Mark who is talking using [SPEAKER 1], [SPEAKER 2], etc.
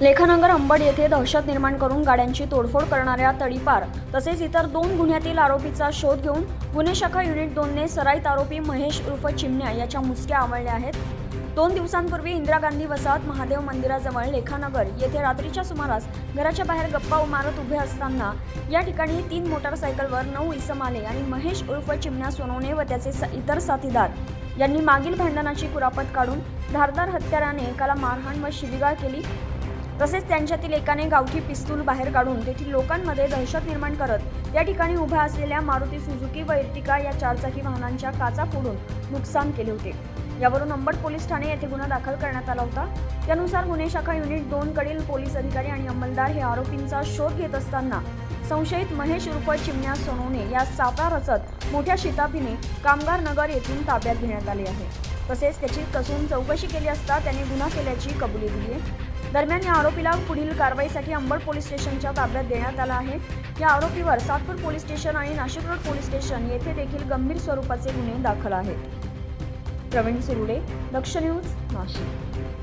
[SPEAKER 1] लेखानगर अंबड येथे दहशत निर्माण करून गाड्यांची तोडफोड करणाऱ्या तडीपार तसेच इतर दोन गुन्ह्यातील आरोपीचा शोध घेऊन गुन्हे शाखा युनिट दोनने सराईत आरोपी महेश उर्फ चिमण्या याच्या मुसक्या आवळल्या आहेत. दोन दिवसांपूर्वी इंदिरा गांधी वसाहत महादेव मंदिराजवळ लेखानगर येथे रात्रीच्या सुमारास घराच्या बाहेर गप्पा उमारत उभे असताना या ठिकाणी तीन मोटारसायकलवर नऊ इसम आले आणि महेश उर्फ चिमण्या सोनवणे व त्याचे स- इतर साथीदार यांनी मागील भांडणाची कुरापत काढून धारदार हत्याराने एकाला मारहाण व शिबिगाळ केली. तसेच त्यांच्यातील एकाने गावठी पिस्तूल बाहेर काढून तेथील लोकांमध्ये दहशत निर्माण करत या ठिकाणी उभ्या असलेल्या मारुती सुझुकी व इर्तिका या चारचाकी वाहनांच्या काचा फोडून नुकसान केले होते. यावरून अंबड पोलीस ठाणे येथे गुन्हा दाखल करण्यात आला होता. त्यानुसार गुन्हे शाखा युनिट दोन कडील पोलीस अधिकारी आणि अंमलदार हे आरोपींचा शोध घेत असताना संशयित महेश उर्फ चिमण्या सोनवणे या सापळा रचत मोठ्या शिताफीने कामगार नगर येथून ताब्यात घेण्यात आले आहे. तसेच त्याची कसून चौकशी केली असता त्याने गुन्हा केल्याची कबुली दिली आहे. दरम्यान या आरोपीला पुढील कारवाईसाठी अंबड पोलीस स्टेशनच्या ताब्यात देण्यात आला आहे. या आरोपीवर सातपूर पोलीस स्टेशन आणि नाशिक रोड पोलीस स्टेशन येथे देखील गंभीर स्वरूपाचे गुन्हे दाखल आहेत. प्रवीण सुरुडे दक्ष न्यूज नाशिक.